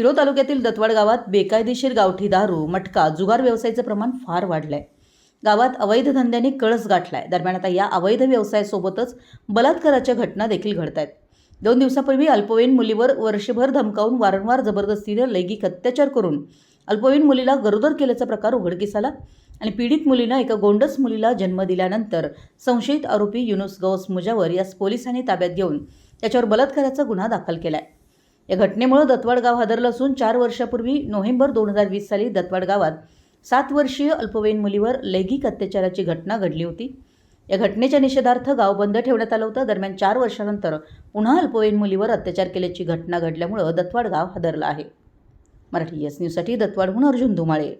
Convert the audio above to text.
शिरो तालुक्यातील दत्वाड गावात बेकायदेशीर गावठी दारू मटका जुगार व्यवसायाचं प्रमाण फार वाढलंय. गावात अवैध धंद्याने कळस गाठलाय. दरम्यान आता या अवैध व्यवसायासोबतच बलात्काराच्या घटना देखील घडत आहेत दोन दिवसापूर्वी अल्पवयीन मुलीवर वर्षभर धमकावून वारंवार जबरदस्तीने लैंगिक अत्याचार करून अल्पवयीन मुलीला गरोदर केल्याचा प्रकार उघडकीस आला आणि पीडित मुलीनं एका गोंडस मुलीला जन्म दिल्यानंतर संशयित आरोपी युनुस गौस मुजावर यास पोलिसांनी ताब्यात घेऊन त्याच्यावर बलात्काराचा गुन्हा दाखल केला आहे या घटनेमुळे दत्वाड गाव हादरलं असून चार वर्षापूर्वी नोव्हेंबर दोन हजार वीस साली दत्वाड गावात सात वर्षीय अल्पवयीन मुलीवर लैंगिक अत्याचाराची घटना घडली होती. या घटनेच्या निषेधार्थ गाव बंद ठेवण्यात आलं होतं. दरम्यान चार वर्षानंतर पुन्हा अल्पवयीन मुलीवर अत्याचार केल्याची घटना घडल्यामुळं दत्वाड गाव हादरलं आहे. मराठी एस न्यूजसाठी दत्तवाडहून अर्जुन धुमाळे.